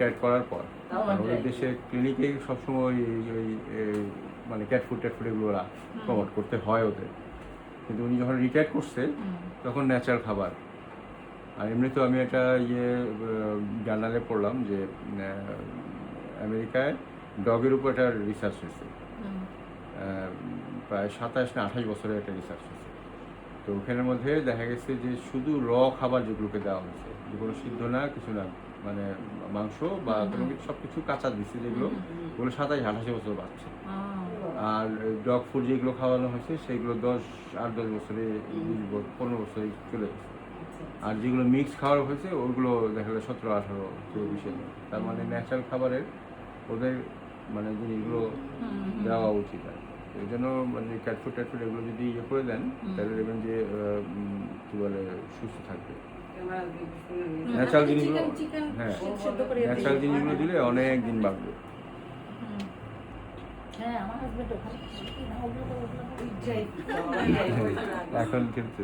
Retire করার পর। ওই দেশে ক্লিনিকে সবসময় ওই ওই মানে ক্যাট ফুড ট্যাট ফুড এগুলো প্রমোট করতে হয় ওদের। কিন্তু উনি যখন রিটায়ার করছে তখন ন্যাচারাল খাবার। আর এমনি তো আমি একটা ইয়ে জার্নালে পড়লাম যে আমেরিকায় ডগের উপর একটা রিসার্চ হয়েছে। প্রায় সাতাশ না আঠাশ বছরের একটা রিসার্চ হয়েছে। তো ওখানের মধ্যে দেখা গেছে যে শুধু র খাবার যেগুলোকে দেওয়া হয়েছে যে কোনো সিদ্ধ না কিছু না মানে মাংস বা কোনো কিছু সব কিছু কাঁচা দিচ্ছে যেগুলো ওগুলো সাতাশ আঠাশে বছর বাচ্চা আর ডগ ফুড যেগুলো খাওয়ানো হয়েছে সেগুলো দশ আট দশ বছরে পনেরো বছরে চলে গেছে। আর যেগুলো মিক্স খাওয়ার হয়েছে ওগুলো দেখা গেলো সতেরো আঠারো চব্বিশে তার মানে ন্যাচারাল খাবারের ওদের মানে জিনিসগুলো দেওয়া উচিত আর কি। এই জন্য মানে ক্যাটফুড ট্যাটফুড এগুলো যদি ইয়ে করে দেন তাহলে দেখবেন যে কি বলে সুস্থ থাকবে। ন্যাচারাল জিনিসগুলো হ্যাঁ। ন্যাচারাল জিনিসগুলো দিলে অনেক দিন বাঁচবে। হ্যাঁ আমার এখন কিন্তু